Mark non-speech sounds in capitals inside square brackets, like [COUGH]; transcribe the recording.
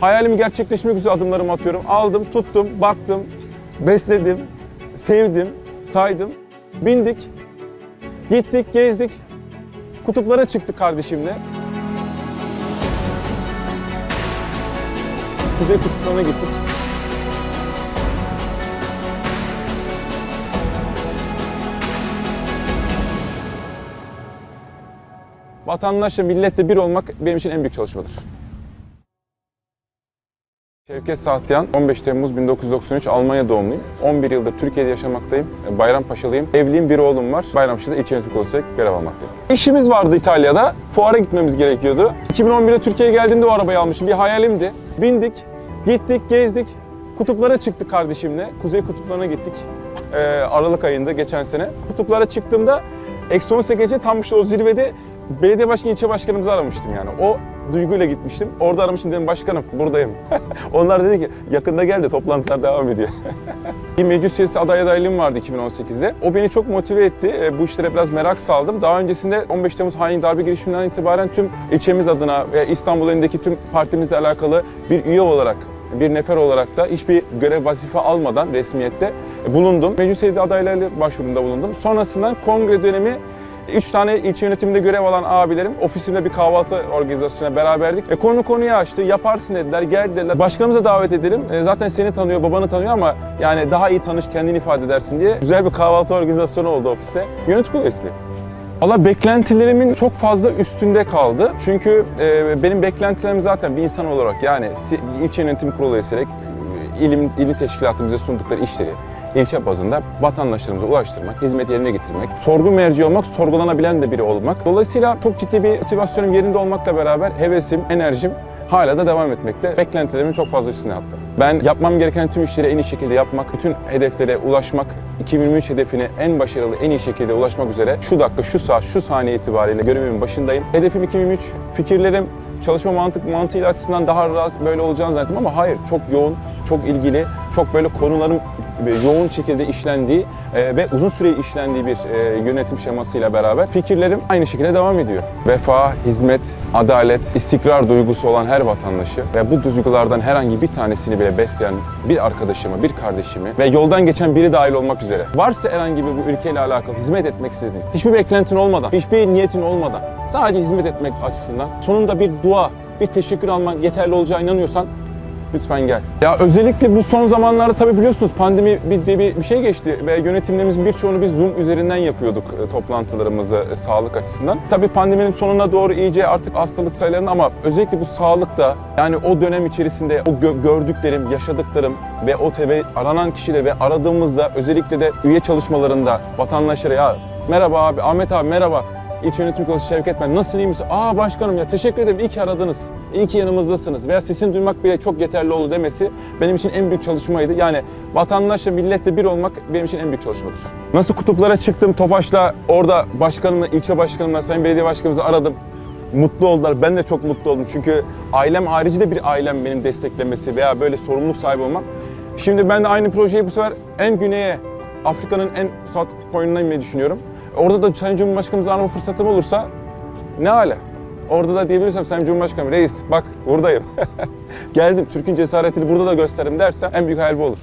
Hayalimi gerçekleşmek üzere adımlarımı atıyorum. Aldım, tuttum, baktım, besledim, sevdim, saydım. Bindik, gittik, gezdik. Kutuplara çıktık kardeşimle. Kuzey kutuplarına gittik. Vatandaşla, milletle bir olmak benim için en büyük çalışmadır. Şevket Sahtyan, 15 Temmuz 1993 Almanya doğumluyum. 11 yıldır Türkiye'de yaşamaktayım. Bayrampaşalıyım. Evliyim, bir oğlum var. Bayrampaşa'da İç Yönetim Kurulu olarak görev almaktayım. İşimiz vardı İtalya'da. Fuara gitmemiz gerekiyordu. 2011'de Türkiye'ye geldiğimde o arabayı almışım. Bir hayalimdi. Bindik, gittik, gezdik. Kutuplara çıktık kardeşimle. Kuzey kutuplarına gittik. Ee, Aralık ayında geçen sene. Kutuplara çıktığımda Eksi 18 gece tam işte o zirvede belediye başkanı, ilçe başkanımızı aramıştım yani. O duyguyla gitmiştim. Orada aramıştım dedim başkanım buradayım. [LAUGHS] Onlar dedi ki yakında gel de toplantılar devam ediyor. [LAUGHS] bir meclis üyesi aday adaylığım vardı 2018'de. O beni çok motive etti. E, Bu işlere biraz merak saldım. Daha öncesinde 15 Temmuz hain darbe girişiminden itibaren tüm ilçemiz adına ve İstanbul elindeki tüm partimizle alakalı bir üye olarak bir nefer olarak da hiçbir görev vazife almadan resmiyette bulundum. Meclis heyeti adayları başvurunda bulundum. Sonrasında kongre dönemi Üç tane ilçe yönetiminde görev alan abilerim ofisimde bir kahvaltı organizasyonuna beraberdik. E, konu konuyu açtı. Yaparsın dediler. Gel dediler. Başkanımıza davet edelim. E, zaten seni tanıyor, babanı tanıyor ama yani daha iyi tanış, kendini ifade edersin diye güzel bir kahvaltı organizasyonu oldu ofiste. Yönetim üyesiyim. Valla beklentilerimin çok fazla üstünde kaldı. Çünkü e, benim beklentilerim zaten bir insan olarak yani ilçe yönetim kurulu üyesiyle e, ilim, ili teşkilatımıza sundukları işleri ilçe bazında vatandaşlarımıza ulaştırmak, hizmet yerine getirmek, sorgu merci olmak, sorgulanabilen de biri olmak. Dolayısıyla çok ciddi bir motivasyonum yerinde olmakla beraber hevesim, enerjim hala da devam etmekte. Beklentilerimin çok fazla üstüne attı. Ben yapmam gereken tüm işleri en iyi şekilde yapmak, bütün hedeflere ulaşmak, 2023 hedefine en başarılı, en iyi şekilde ulaşmak üzere şu dakika, şu saat, şu saniye itibariyle görevimin başındayım. Hedefim 2023, fikirlerim çalışma mantık mantığıyla açısından daha rahat böyle olacağını zannettim ama hayır çok yoğun, çok ilgili, çok böyle yoğun şekilde işlendiği e, ve uzun süre işlendiği bir e, yönetim şemasıyla beraber fikirlerim aynı şekilde devam ediyor. Vefa, hizmet, adalet, istikrar duygusu olan her vatandaşı ve bu duygulardan herhangi bir tanesini bile besleyen bir arkadaşımı, bir kardeşimi ve yoldan geçen biri dahil olmak üzere varsa herhangi bir bu ülkeyle alakalı hizmet etmek istediğin, hiçbir beklentin olmadan, hiçbir niyetin olmadan sadece hizmet etmek açısından sonunda bir dua, bir teşekkür alman yeterli olacağına inanıyorsan Lütfen gel. Ya özellikle bu son zamanlarda tabii biliyorsunuz pandemi bir, bir, bir şey geçti ve yönetimlerimizin birçoğunu biz Zoom üzerinden yapıyorduk e, toplantılarımızı e, sağlık açısından. Tabii pandeminin sonuna doğru iyice artık hastalık sayılarını ama özellikle bu sağlıkta yani o dönem içerisinde o gö- gördüklerim, yaşadıklarım ve o tebe aranan kişileri ve aradığımızda özellikle de üye çalışmalarında vatandaşlara ya merhaba abi, Ahmet abi merhaba İç Yönetim Kurulu Şevket ben nasılsın iyi misin? Aa başkanım ya teşekkür ederim iyi ki aradınız. İyi ki yanımızdasınız. Veya sesini duymak bile çok yeterli oldu demesi benim için en büyük çalışmaydı. Yani vatandaşla milletle bir olmak benim için en büyük çalışmadır. Nasıl kutuplara çıktım Tofaş'la orada başkanımla, ilçe başkanımla, sayın belediye başkanımızı aradım. Mutlu oldular. Ben de çok mutlu oldum. Çünkü ailem harici de bir ailem benim desteklemesi veya böyle sorumluluk sahibi olmam. Şimdi ben de aynı projeyi bu sefer en güneye, Afrika'nın en sağ koyununa inmeyi düşünüyorum. Orada da Sayın Cumhurbaşkanımızı arama fırsatım olursa ne hala. Orada da diyebilirsem Sayın Cumhurbaşkanım reis bak buradayım. [LAUGHS] Geldim Türk'ün cesaretini burada da gösteririm dersem en büyük hayal bu olur.